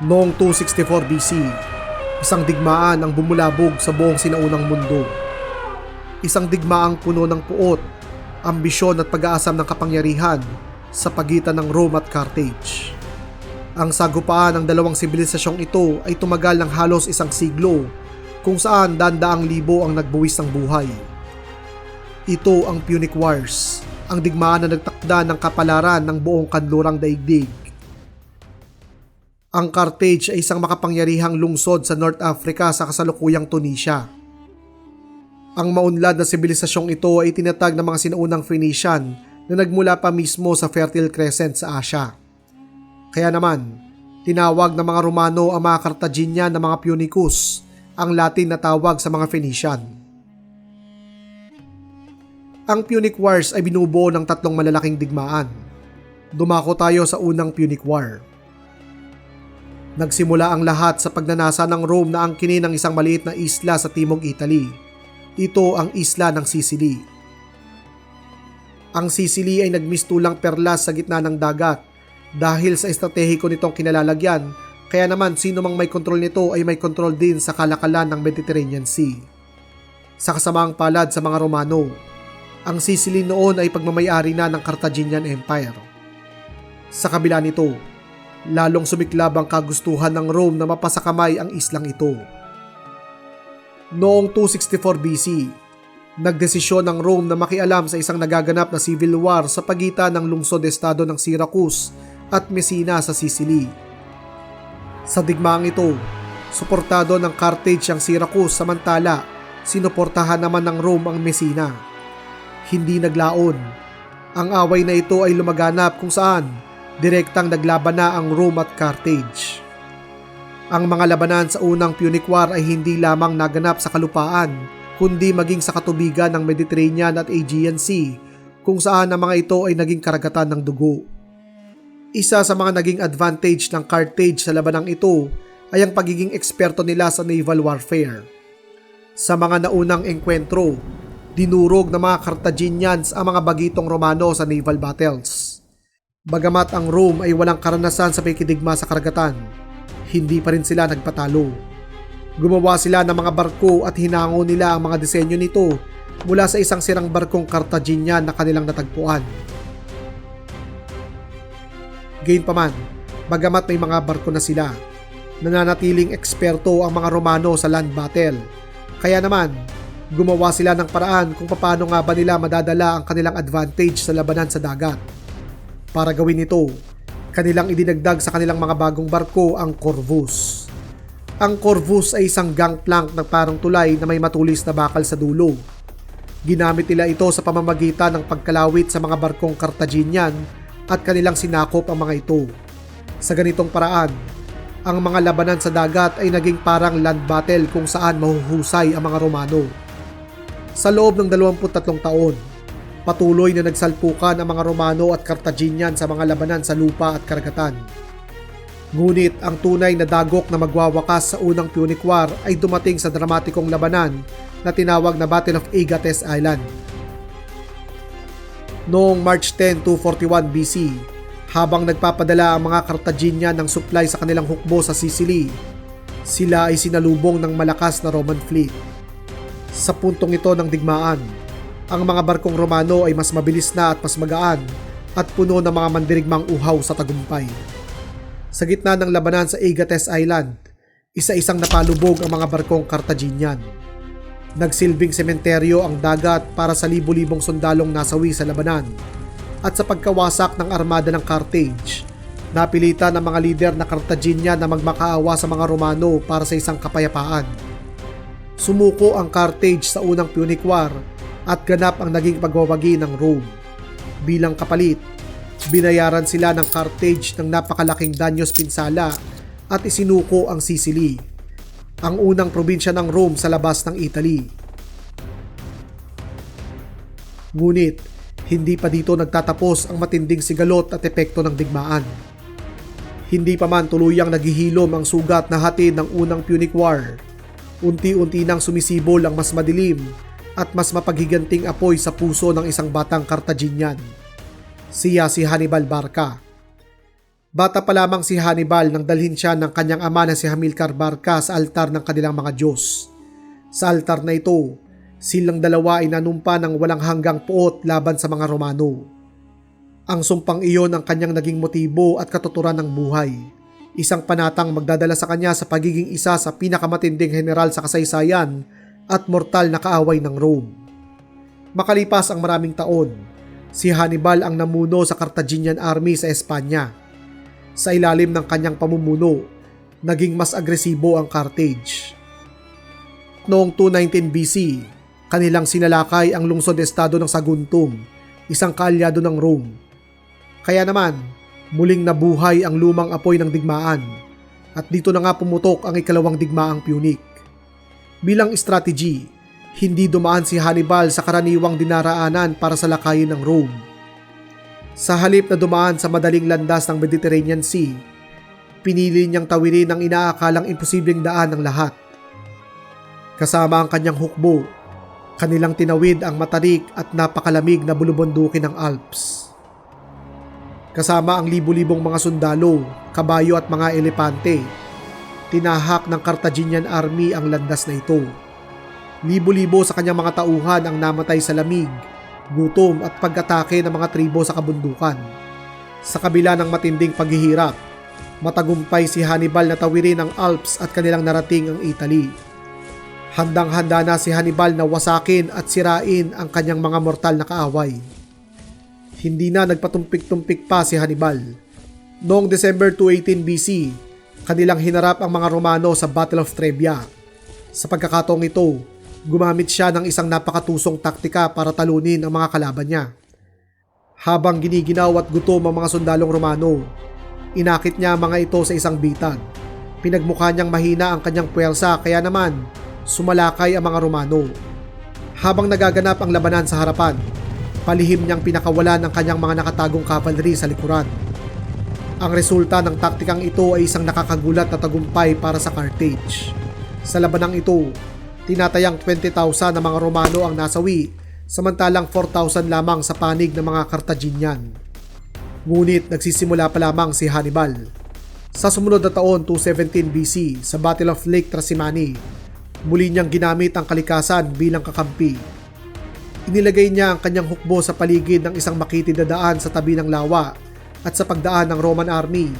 Noong 264 BC, isang digmaan ang bumulabog sa buong sinaunang mundo. Isang digmaang puno ng puot, ambisyon at pag-aasam ng kapangyarihan sa pagitan ng Rome at Carthage. Ang sagupaan ng dalawang sibilisasyong ito ay tumagal ng halos isang siglo kung saan dandaang libo ang nagbuwis ng buhay. Ito ang Punic Wars, ang digmaan na nagtakda ng kapalaran ng buong kanlurang daigdig. Ang Carthage ay isang makapangyarihang lungsod sa North Africa sa kasalukuyang Tunisia. Ang maunlad na sibilisasyong ito ay tinatag ng mga sinaunang Phoenician na nagmula pa mismo sa Fertile Crescent sa Asia. Kaya naman, tinawag ng mga Romano ang mga Carthaginian na mga Punicus, ang Latin na tawag sa mga Phoenician. Ang Punic Wars ay binubuo ng tatlong malalaking digmaan. Dumako tayo sa unang Punic War. Nagsimula ang lahat sa pagnanasa ng Rome na angkinin ng isang maliit na isla sa timog Italy. Ito ang isla ng Sicily. Ang Sicily ay nagmistulang perlas sa gitna ng dagat dahil sa estratehiko nitong kinalalagyan kaya naman sino mang may kontrol nito ay may kontrol din sa kalakalan ng Mediterranean Sea. Sa kasamaang palad sa mga Romano, ang Sicily noon ay pagmamayari na ng Carthaginian Empire. Sa kabila nito, lalong sumiklab ang kagustuhan ng Rome na mapasakamay ang islang ito. Noong 264 BC, nagdesisyon ng Rome na makialam sa isang nagaganap na civil war sa pagitan ng lungsod-estado ng Syracuse at Messina sa Sicily. Sa digmaang ito, suportado ng Carthage ang Syracuse samantala sinuportahan naman ng Rome ang Messina. Hindi naglaon. Ang away na ito ay lumaganap kung saan direktang naglaban na ang Rome at Carthage. Ang mga labanan sa unang Punic War ay hindi lamang naganap sa kalupaan, kundi maging sa katubigan ng Mediterranean at Aegean Sea, kung saan ang mga ito ay naging karagatan ng dugo. Isa sa mga naging advantage ng Carthage sa labanang ito ay ang pagiging eksperto nila sa naval warfare. Sa mga naunang engkwentro, dinurog ng mga Carthaginians ang mga bagitong Romano sa naval battles. Bagamat ang Rome ay walang karanasan sa pakikidigma sa karagatan, hindi pa rin sila nagpatalo. Gumawa sila ng mga barko at hinango nila ang mga disenyo nito mula sa isang sirang barkong Carthaginian na kanilang natagpuan. Gayunpaman, bagamat may mga barko na sila, nananatiling eksperto ang mga Romano sa land battle. Kaya naman, gumawa sila ng paraan kung paano nga ba nila madadala ang kanilang advantage sa labanan sa dagat. Para gawin ito, kanilang idinagdag sa kanilang mga bagong barko ang Corvus. Ang Corvus ay isang gangplank na parang tulay na may matulis na bakal sa dulo. Ginamit nila ito sa pamamagitan ng pagkalawit sa mga barkong Carthaginian at kanilang sinakop ang mga ito. Sa ganitong paraan, ang mga labanan sa dagat ay naging parang land battle kung saan mahuhusay ang mga Romano. Sa loob ng 23 taon, patuloy na nagsalpukan ang mga Romano at Carthaginian sa mga labanan sa lupa at karagatan. Ngunit ang tunay na dagok na magwawakas sa unang Punic War ay dumating sa dramatikong labanan na tinawag na Battle of Agates Island. Noong March 10, 241 BC, habang nagpapadala ang mga Carthaginian ng supply sa kanilang hukbo sa Sicily, sila ay sinalubong ng malakas na Roman fleet. Sa puntong ito ng digmaan, ang mga barkong Romano ay mas mabilis na at mas magaan at puno ng mga mandirigmang uhaw sa tagumpay. Sa gitna ng labanan sa Agates Island, isa-isang napalubog ang mga barkong Carthaginian. Nagsilbing sementeryo ang dagat para sa libu-libong sundalong nasawi sa labanan at sa pagkawasak ng armada ng Carthage, napilitan ng mga lider na Carthaginian na magmakaawa sa mga Romano para sa isang kapayapaan. Sumuko ang Carthage sa unang Punic War at ganap ang naging pagwawagi ng Rome. Bilang kapalit, binayaran sila ng Carthage ng napakalaking danyos pinsala at isinuko ang Sicily, ang unang probinsya ng Rome sa labas ng Italy. Ngunit, hindi pa dito nagtatapos ang matinding sigalot at epekto ng digmaan. Hindi pa man tuluyang naghihilom ang sugat na hatid ng unang Punic War. Unti-unti nang sumisibol ang mas madilim at mas mapaghiganting apoy sa puso ng isang batang Carthaginian. Siya si Hannibal Barca. Bata pa lamang si Hannibal nang dalhin siya ng kanyang ama na si Hamilcar Barca sa altar ng kanilang mga Diyos. Sa altar na ito, silang dalawa ay nanumpa ng walang hanggang puot laban sa mga Romano. Ang sumpang iyon ang kanyang naging motibo at katuturan ng buhay. Isang panatang magdadala sa kanya sa pagiging isa sa pinakamatinding general sa kasaysayan at mortal na kaaway ng Rome. Makalipas ang maraming taon, si Hannibal ang namuno sa Carthaginian army sa Espanya sa ilalim ng kanyang pamumuno, naging mas agresibo ang Carthage. Noong 219 BC, kanilang sinalakay ang lungsod-estado ng Saguntum, isang kaalyado ng Rome. Kaya naman, muling nabuhay ang lumang apoy ng digmaan at dito na nga pumutok ang ikalawang digmaang Punic. Bilang strategy, hindi dumaan si Hannibal sa karaniwang dinaraanan para sa lakayin ng Rome sa halip na dumaan sa madaling landas ng Mediterranean Sea, pinili niyang tawirin ang inaakalang imposibleng daan ng lahat. Kasama ang kanyang hukbo, kanilang tinawid ang matarik at napakalamig na bulubundukin ng Alps. Kasama ang libu-libong mga sundalo, kabayo at mga elepante, tinahak ng Carthaginian army ang landas na ito. Libo-libo sa kanyang mga tauhan ang namatay sa lamig gutom at pagkatake ng mga tribo sa kabundukan. Sa kabila ng matinding paghihirap, matagumpay si Hannibal na tawirin ang Alps at kanilang narating ang Italy. Handang-handa na si Hannibal na wasakin at sirain ang kanyang mga mortal na kaaway. Hindi na nagpatumpik-tumpik pa si Hannibal. Noong December 218 BC, kanilang hinarap ang mga Romano sa Battle of Trebia. Sa pagkakataong ito, gumamit siya ng isang napakatusong taktika para talunin ang mga kalaban niya. Habang giniginaw at gutom ang mga sundalong Romano, inakit niya mga ito sa isang bitag. Pinagmukha niyang mahina ang kanyang puwersa kaya naman sumalakay ang mga Romano. Habang nagaganap ang labanan sa harapan, palihim niyang pinakawalan ang kanyang mga nakatagong cavalry sa likuran. Ang resulta ng taktikang ito ay isang nakakagulat na tagumpay para sa Carthage. Sa labanang ito, Tinatayang 20,000 na mga Romano ang nasawi, samantalang 4,000 lamang sa panig ng mga Carthaginian. Ngunit nagsisimula pa lamang si Hannibal. Sa sumunod na taon 217 BC sa Battle of Lake Trasimani, muli niyang ginamit ang kalikasan bilang kakampi. Inilagay niya ang kanyang hukbo sa paligid ng isang makitid na daan sa tabi ng lawa at sa pagdaan ng Roman army,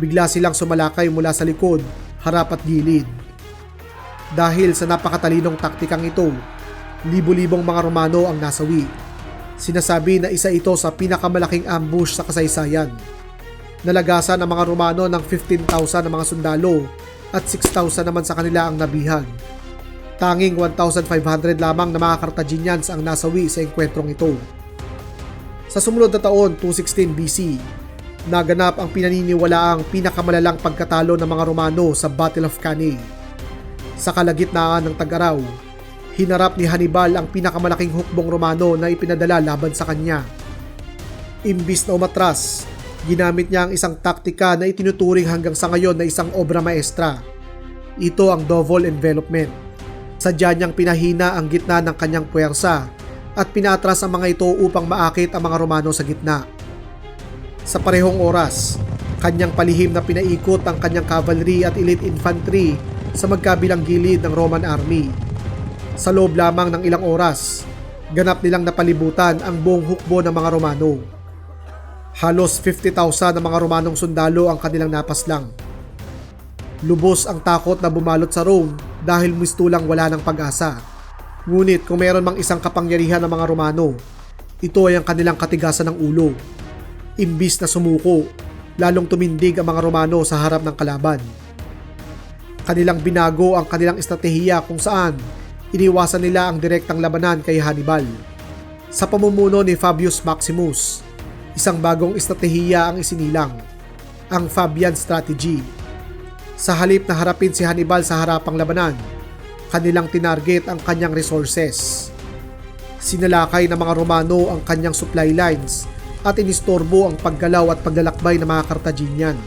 bigla silang sumalakay mula sa likod, harap at gilid. Dahil sa napakatalinong taktikang ito, libo-libong mga Romano ang nasawi. Sinasabi na isa ito sa pinakamalaking ambush sa kasaysayan. Nalagasan ang mga Romano ng 15,000 na mga sundalo at 6,000 naman sa kanila ang nabihag. Tanging 1,500 lamang na mga Carthaginians ang nasawi sa engkwentrong ito. Sa sumunod na taon, 216 BC, naganap ang pinaniniwalaang pinakamalalang pagkatalo ng mga Romano sa Battle of Cannae sa kalagitnaan ng tag-araw, hinarap ni Hannibal ang pinakamalaking hukbong Romano na ipinadala laban sa kanya. Imbis na umatras, ginamit niya ang isang taktika na itinuturing hanggang sa ngayon na isang obra maestra. Ito ang double envelopment. Sadya niyang pinahina ang gitna ng kanyang puwersa at pinatras ang mga ito upang maakit ang mga Romano sa gitna. Sa parehong oras, kanyang palihim na pinaikot ang kanyang cavalry at elite infantry sa magkabilang gilid ng Roman army. Sa loob lamang ng ilang oras, ganap nilang napalibutan ang buong hukbo ng mga Romano. Halos 50,000 ng mga Romanong sundalo ang kanilang napaslang. Lubos ang takot na bumalot sa Rome dahil mistulang wala ng pag-asa. Ngunit kung meron mang isang kapangyarihan ng mga Romano, ito ay ang kanilang katigasan ng ulo. Imbis na sumuko, lalong tumindig ang mga Romano sa harap ng kalaban. Kanilang binago ang kanilang estratehiya kung saan iniwasan nila ang direktang labanan kay Hannibal. Sa pamumuno ni Fabius Maximus, isang bagong estratehiya ang isinilang, ang Fabian Strategy. Sa halip na harapin si Hannibal sa harapang labanan, kanilang tinarget ang kanyang resources. Sinalakay ng mga Romano ang kanyang supply lines at inistorbo ang paggalaw at paglalakbay ng mga Carthaginian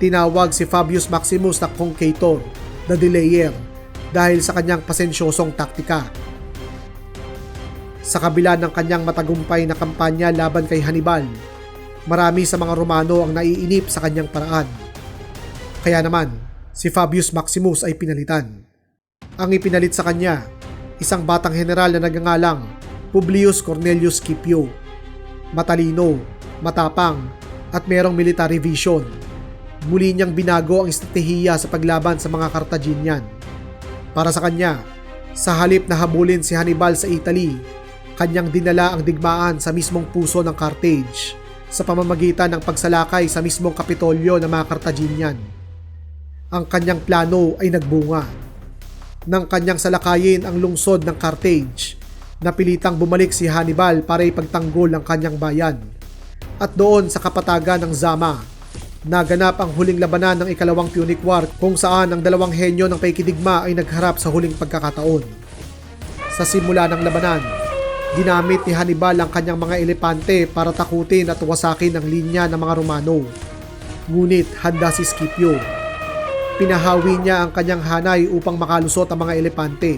tinawag si Fabius Maximus na Concator, the Delayer, dahil sa kanyang pasensyosong taktika. Sa kabila ng kanyang matagumpay na kampanya laban kay Hannibal, Marami sa mga Romano ang naiinip sa kanyang paraan. Kaya naman, si Fabius Maximus ay pinalitan. Ang ipinalit sa kanya, isang batang general na nagangalang Publius Cornelius Scipio. Matalino, matapang, at merong military vision. Muli niyang binago ang estratehiya sa paglaban sa mga Carthaginian. Para sa kanya, sa halip na habulin si Hannibal sa Italy, kanyang dinala ang digmaan sa mismong puso ng Carthage sa pamamagitan ng pagsalakay sa mismong kapitolyo ng mga Carthaginian. Ang kanyang plano ay nagbunga. Nang kanyang salakayin ang lungsod ng Carthage, napilitang bumalik si Hannibal para ipagtanggol ang kanyang bayan. At doon sa kapatagan ng Zama, naganap ang huling labanan ng ikalawang Punic War kung saan ang dalawang henyo ng paikidigma ay nagharap sa huling pagkakataon. Sa simula ng labanan, ginamit ni Hannibal ang kanyang mga elepante para takutin at wasakin ang linya ng mga Romano. Ngunit handa si Scipio. Pinahawi niya ang kanyang hanay upang makalusot ang mga elepante.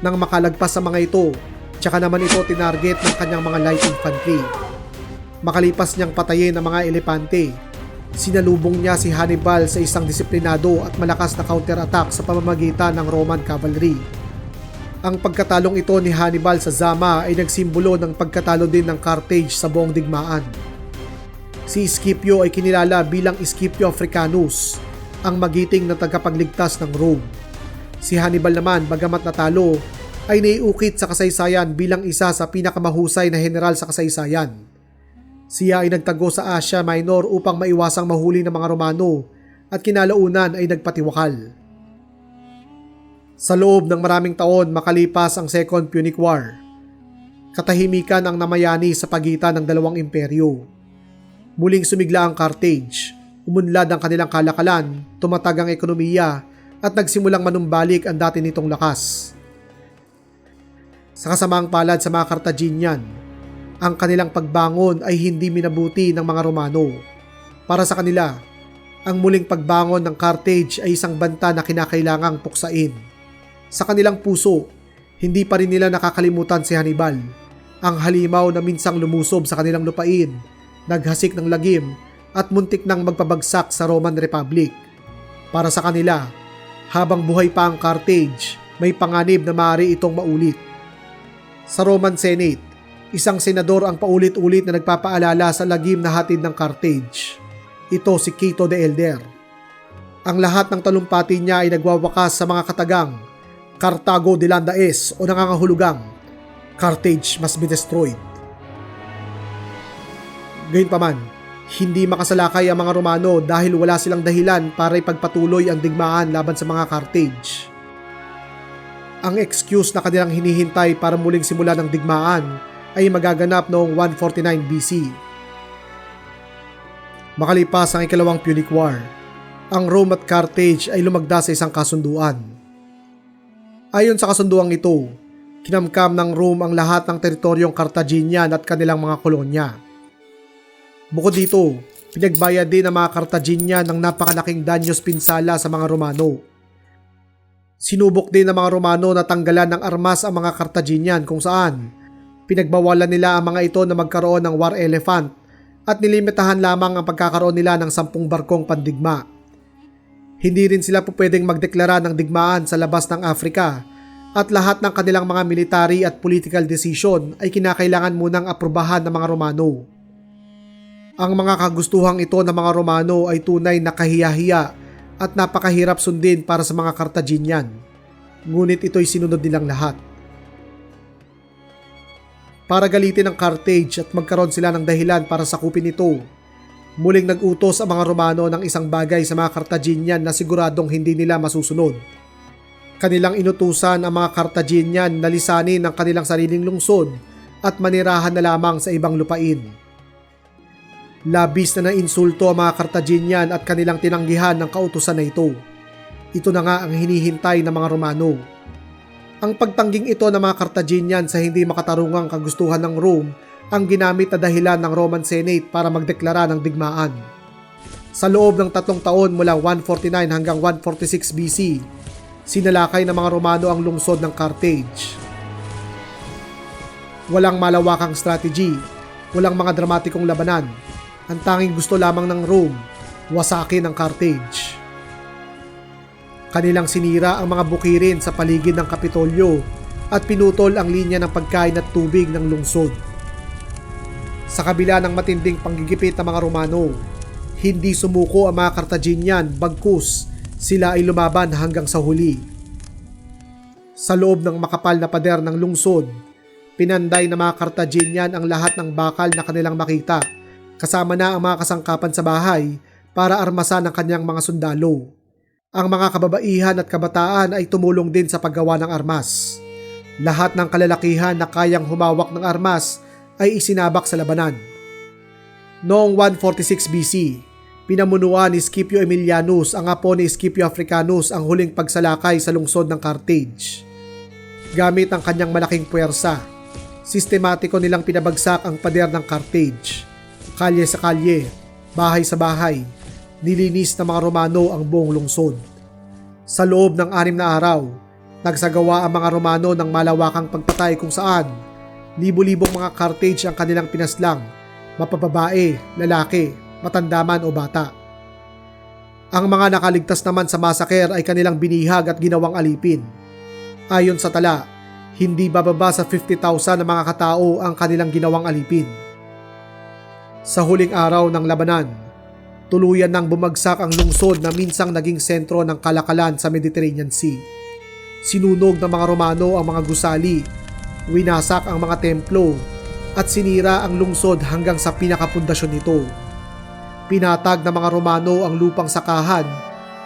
Nang makalagpas sa mga ito, tsaka naman ito tinarget ng kanyang mga light infantry. Makalipas niyang patayin ang mga elepante, sinalubong niya si Hannibal sa isang disiplinado at malakas na counterattack sa pamamagitan ng Roman cavalry. Ang pagkatalong ito ni Hannibal sa Zama ay nagsimbolo ng pagkatalo din ng Carthage sa buong digmaan. Si Scipio ay kinilala bilang Scipio Africanus, ang magiting na tagapagligtas ng Rome. Si Hannibal naman, bagamat natalo, ay naiukit sa kasaysayan bilang isa sa pinakamahusay na general sa kasaysayan. Siya ay nagtago sa Asia Minor upang maiwasang mahuli ng mga Romano at kinalaunan ay nagpatiwakal. Sa loob ng maraming taon makalipas ang Second Punic War, katahimikan ang namayani sa pagitan ng dalawang imperyo. Muling sumigla ang Carthage, umunlad ang kanilang kalakalan, tumatag ang ekonomiya at nagsimulang manumbalik ang dati nitong lakas. Sa kasamaang palad sa mga Carthaginian, ang kanilang pagbangon ay hindi minabuti ng mga Romano. Para sa kanila, ang muling pagbangon ng Carthage ay isang banta na kinakailangang puksain. Sa kanilang puso, hindi pa rin nila nakakalimutan si Hannibal, ang halimaw na minsang lumusob sa kanilang lupain, naghasik ng lagim at muntik nang magpabagsak sa Roman Republic. Para sa kanila, habang buhay pa ang Carthage, may panganib na maaari itong maulit. Sa Roman Senate, isang senador ang paulit-ulit na nagpapaalala sa lagim na hatid ng Carthage. Ito si Cato the Elder. Ang lahat ng talumpati niya ay nagwawakas sa mga katagang Cartago de Landa es o nangangahulugang Carthage must be destroyed. Gayunpaman, hindi makasalakay ang mga Romano dahil wala silang dahilan para ipagpatuloy ang digmaan laban sa mga Carthage. Ang excuse na kanilang hinihintay para muling simula ng digmaan ay magaganap noong 149 BC. Makalipas ang ikalawang Punic War, ang Rome at Carthage ay lumagda sa isang kasunduan. Ayon sa kasunduang ito, kinamkam ng Rome ang lahat ng teritoryong Carthaginian at kanilang mga kolonya. Bukod dito, pinagbayad din ng mga Carthaginian ng napakalaking danyos pinsala sa mga Romano. Sinubok din ng mga Romano na tanggalan ng armas ang mga Carthaginian kung saan pinagbawalan nila ang mga ito na magkaroon ng war elephant at nilimitahan lamang ang pagkakaroon nila ng sampung barkong pandigma. Hindi rin sila po pwedeng magdeklara ng digmaan sa labas ng Afrika at lahat ng kanilang mga military at political decision ay kinakailangan munang aprubahan ng mga Romano. Ang mga kagustuhang ito ng mga Romano ay tunay na kahiyahiya at napakahirap sundin para sa mga Carthaginian. Ngunit ito'y sinunod nilang lahat. Para galitin ang Carthage at magkaroon sila ng dahilan para sakupin ito, muling nag-utos ang mga Romano ng isang bagay sa mga Carthaginian na siguradong hindi nila masusunod. Kanilang inutusan ang mga Carthaginian na lisanin ang kanilang sariling lungsod at manirahan na lamang sa ibang lupain. Labis na nainsulto ang mga Carthaginian at kanilang tinanggihan ng kautusan na ito. Ito na nga ang hinihintay ng mga Romano. Ang pagtangging ito ng mga Carthaginian sa hindi makatarungang kagustuhan ng Rome ang ginamit na dahilan ng Roman Senate para magdeklara ng digmaan. Sa loob ng tatlong taon mula 149 hanggang 146 BC, sinalakay ng mga Romano ang lungsod ng Carthage. Walang malawakang strategy, walang mga dramatikong labanan, Ang tanging gusto lamang ng Rome, wasakin ang Carthage. Kanilang sinira ang mga bukirin sa paligid ng Kapitolyo at pinutol ang linya ng pagkain at tubig ng lungsod. Sa kabila ng matinding panggigipit ng mga Romano, hindi sumuko ang mga Carthaginian bagkus sila ay lumaban hanggang sa huli. Sa loob ng makapal na pader ng lungsod, pinanday ng mga Carthaginian ang lahat ng bakal na kanilang makita, kasama na ang mga kasangkapan sa bahay para armasan ang kanyang mga sundalo. Ang mga kababaihan at kabataan ay tumulong din sa paggawa ng armas. Lahat ng kalalakihan na kayang humawak ng armas ay isinabak sa labanan. Noong 146 BC, pinamunuan ni Scipio Emilianus ang apo ni Scipio Africanus ang huling pagsalakay sa lungsod ng Carthage. Gamit ang kanyang malaking puwersa, sistematiko nilang pinabagsak ang pader ng Carthage. Kalye sa kalye, bahay sa bahay, nilinis ng mga Romano ang buong lungsod. Sa loob ng anim na araw, nagsagawa ang mga Romano ng malawakang pagpatay kung saan libo-libong mga Carthage ang kanilang pinaslang, mapababae, lalaki, matandaman o bata. Ang mga nakaligtas naman sa masaker ay kanilang binihag at ginawang alipin. Ayon sa tala, hindi bababa sa 50,000 na mga katao ang kanilang ginawang alipin. Sa huling araw ng labanan, tuluyan nang bumagsak ang lungsod na minsang naging sentro ng kalakalan sa Mediterranean Sea. Sinunog ng mga Romano ang mga gusali, winasak ang mga templo, at sinira ang lungsod hanggang sa pinakapundasyon nito. Pinatag ng mga Romano ang lupang sakahan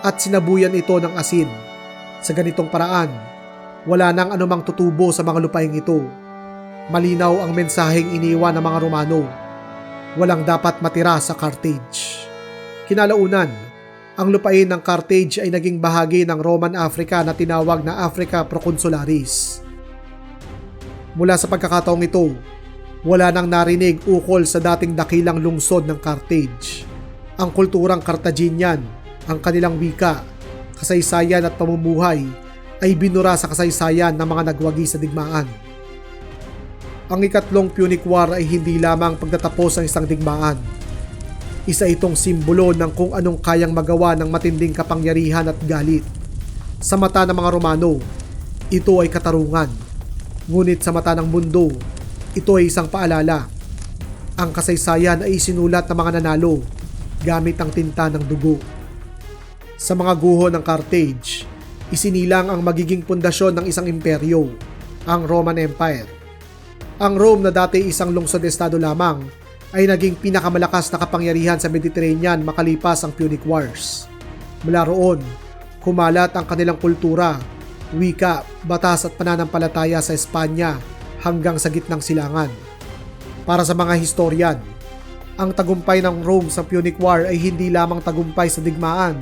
at sinabuyan ito ng asin. Sa ganitong paraan, wala nang anumang tutubo sa mga lupaing ito. Malinaw ang mensaheng iniwan ng mga Romano. Walang dapat matira sa Carthage. Kinalaunan, ang lupain ng Carthage ay naging bahagi ng Roman Africa na tinawag na Africa Proconsularis. Mula sa pagkakataong ito, wala nang narinig ukol sa dating dakilang lungsod ng Carthage. Ang kulturang Carthaginian, ang kanilang wika, kasaysayan at pamumuhay ay binura sa kasaysayan ng mga nagwagi sa digmaan. Ang ikatlong Punic War ay hindi lamang pagtatapos ng isang digmaan. Isa itong simbolo ng kung anong kayang magawa ng matinding kapangyarihan at galit. Sa mata ng mga Romano, ito ay katarungan. Ngunit sa mata ng mundo, ito ay isang paalala. Ang kasaysayan ay isinulat ng mga nanalo gamit ang tinta ng dugo. Sa mga guho ng Carthage, isinilang ang magiging pundasyon ng isang imperyo, ang Roman Empire. Ang Rome na dati isang lungsod-estado lamang ay naging pinakamalakas na kapangyarihan sa Mediterranean makalipas ang Punic Wars. Mula roon, kumalat ang kanilang kultura, wika, batas at pananampalataya sa Espanya hanggang sa gitnang silangan. Para sa mga historian, ang tagumpay ng Rome sa Punic War ay hindi lamang tagumpay sa digmaan,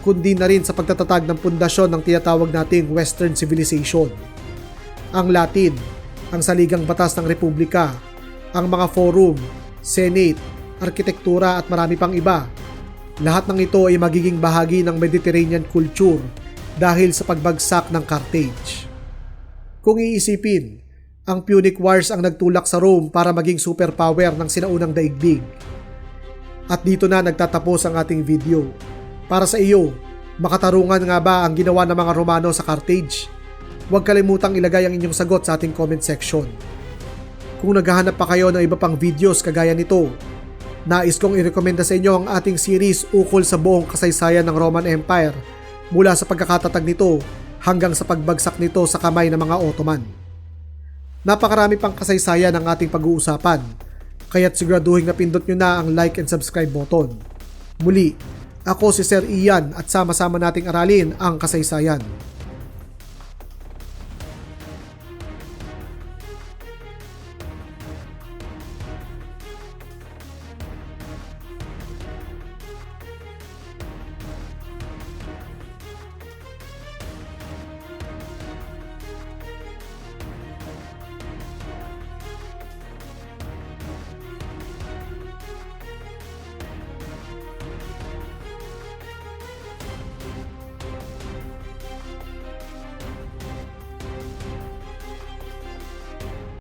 kundi na rin sa pagtatatag ng pundasyon ng tinatawag nating Western Civilization. Ang Latin, ang saligang batas ng Republika, ang mga forum, Senate, arkitektura at marami pang iba. Lahat ng ito ay magiging bahagi ng Mediterranean culture dahil sa pagbagsak ng Carthage. Kung iisipin, ang Punic Wars ang nagtulak sa Rome para maging superpower ng sinaunang daigdig. At dito na nagtatapos ang ating video. Para sa iyo, makatarungan nga ba ang ginawa ng mga Romano sa Carthage? Huwag kalimutang ilagay ang inyong sagot sa ating comment section. Kung naghahanap pa kayo ng iba pang videos kagaya nito, nais kong irekomenda sa inyo ang ating series ukol sa buong kasaysayan ng Roman Empire mula sa pagkakatatag nito hanggang sa pagbagsak nito sa kamay ng mga Ottoman. Napakarami pang kasaysayan ang ating pag-uusapan, kaya't siguraduhin na pindot nyo na ang like and subscribe button. Muli, ako si Sir Ian at sama-sama nating aralin ang kasaysayan.